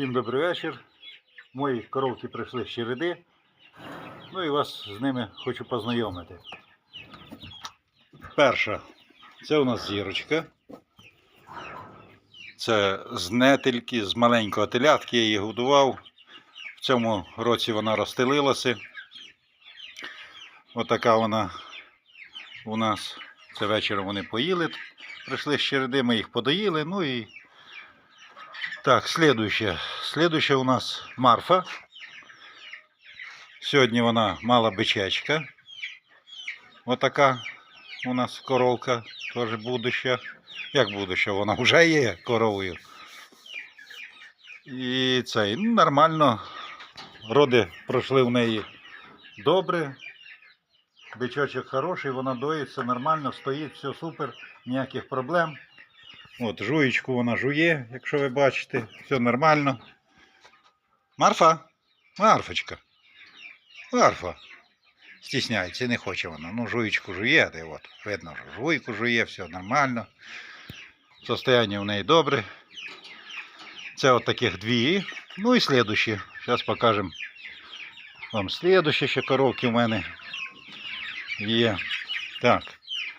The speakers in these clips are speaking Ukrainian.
Всім добрий вечір. Мої коровки прийшли з череди. Ну і вас з ними хочу познайомити. Перша. Це у нас зірочка. Це з нетельки, з маленького телятки я її годував. В цьому році вона розстелилася. Отака вона у нас. Це вечором вони поїли. Прийшли з череди, ми їх подоїли. Ну і так, следующее. Следующее у нас Марфа. Сьогодні вона мала бичечка. Отака у нас коровка, теж будуща. Як будуща, вона вже є коровою. І цей, ну, нормально. Роди пройшли в неї добре. Бичочок хороший, вона доїться нормально, стоїть, все супер, ніяких проблем. От, жуєчку вона жує, якщо ви бачите, все нормально. Марфа, Марфочка. Марфа. Стісняється, не хоче вона. Ну, жуєчку жує, де от, видно, жуйку жує, все нормально. Состояние в неї добре. Це от таких дві. Ну і слідущі. Зараз покажемо вам слідущі ще коровки в мене є. Так.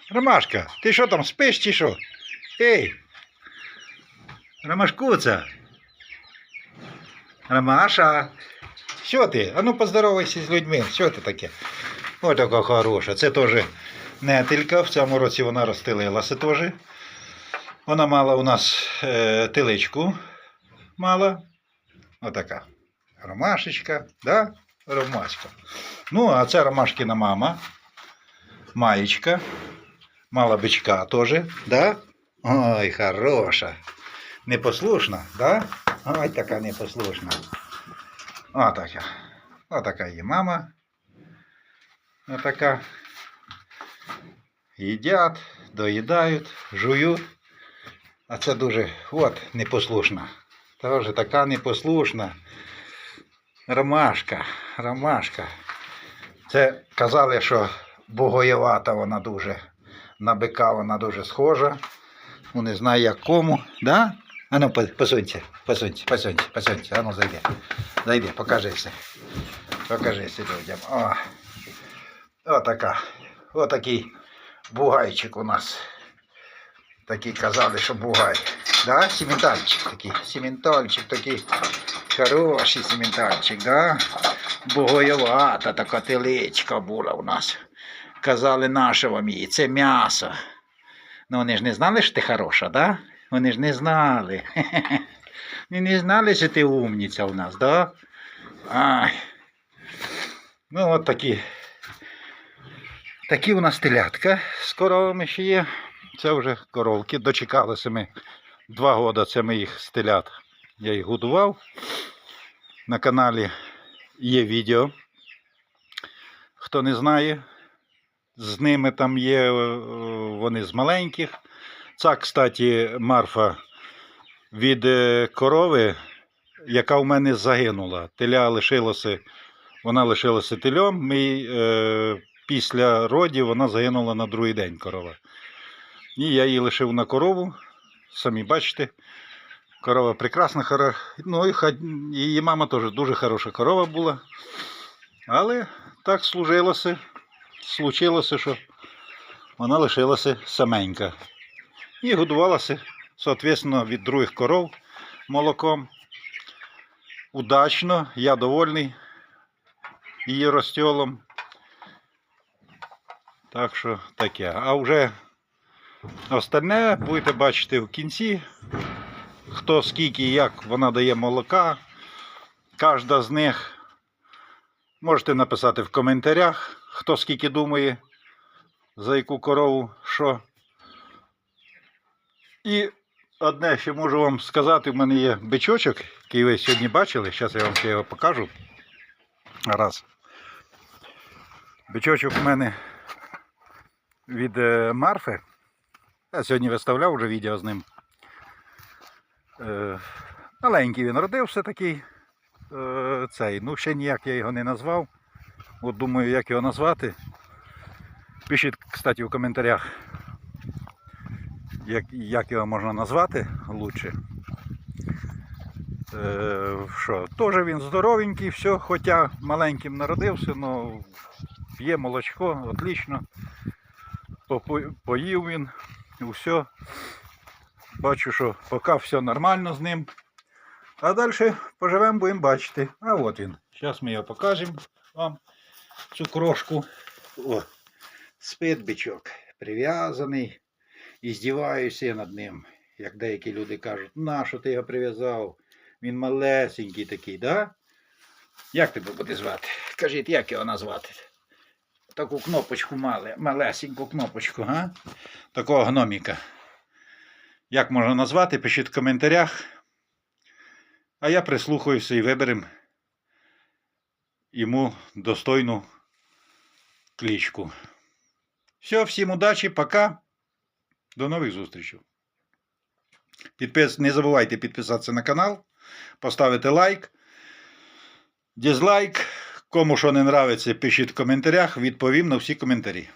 Ромашка, ти що там спиш чи що? Ей! Ромашкуца! Ромаша! Що ти? А ну поздоровайся з людьми. Що ти таке? Ось така хороша. Це теж нетелька. В цьому році вона розстелилася теж. Вона мала у нас е, теличку. Мала. Отака. Ромашечка, да? Ромашка. Ну, а це Ромашкина мама. Маєчка. Мала бичка теж, да? Ой, хороша. Непослушна, да? Ой, така непослушна. Отака. Отака її мама. Отака. Їдять, доїдають, жують. А це дуже от непослушна. Теж така непослушна. Ромашка, ромашка. Це казали, що богоєвата вона дуже. На бика вона дуже схожа. Ну, не знаю як кому. Да? А ну, по- посунься, посунься, посунься, посунься. А ну зайди. Зайди, покажися. Покажися людям. О. Отака. Отакий бугайчик у нас. Такий казали, що бугай. Да? Сіментальчик такий. Сіментальчик такий. Хороший сіментальчик, да? Бугоєвата така теличка була у нас. Казали вам її, це м'ясо. Ну вони ж не знали, що ти хороша, да? Вони ж не знали. Вони не знали, що ти умниця у нас, да? Ай. Ну, от такі. Такі у нас телятка з коровами ще є. Це вже коровки. Дочекалися ми два роки, це ми їх телят. Я їх годував. На каналі є відео. Хто не знає, з ними там є вони з маленьких. Ця, кстати, Марфа від е, корови, яка в мене загинула. Теля лишилося, вона лишилася телем. Ми, е, після родів вона загинула на другий день корова. І я її лишив на корову. Самі бачите. Корова прекрасна, хора... ну і її мама теж дуже хороша корова була. Але так служилося, случилося, що вона лишилася саменька. І годувалася, соответственно, від других коров молоком. Удачно, я довольний її розтьолом. Так що таке. А вже остальне будете бачити в кінці, хто скільки і як вона дає молока. Кожна з них можете написати в коментарях, хто скільки думає, за яку корову що. І одне, що можу вам сказати, в мене є бичочок, який ви сьогодні бачили. Зараз я вам ще його покажу. Раз. Бичочок у мене від е, Марфи. Я сьогодні виставляв вже відео з ним. Е, маленький він родився такий. Е, цей. Ну, ще ніяк я його не назвав. От думаю, як його назвати. Пишіть, кстати, в коментарях, як, як його можна назвати лучше. Е, теж він здоровенький, все, хоча маленьким народився, але п'є молочко, отлично. Поїв він, все. Бачу, що поки все нормально з ним. А далі поживемо, будемо бачити. А от він. Зараз ми його покажемо вам. Цю крошку. О, спить бичок. Прив'язаний. І здіваюся я над ним. Як деякі люди кажуть, на що ти його прив'язав? Він малесенький такий, да? Як тебе буде звати? Кажіть, як його назвати? Таку кнопочку мали, малесеньку кнопочку, га? Такого гноміка. Як можна назвати, пишіть в коментарях. А я прислухаюся і виберемо йому достойну кличку. Все, всім удачі, пока. До нових зустрічей. Підпис... Не забувайте підписатися на канал, поставити лайк, дізлайк. Кому що не нравиться, пишіть в коментарях, відповім на всі коментарі.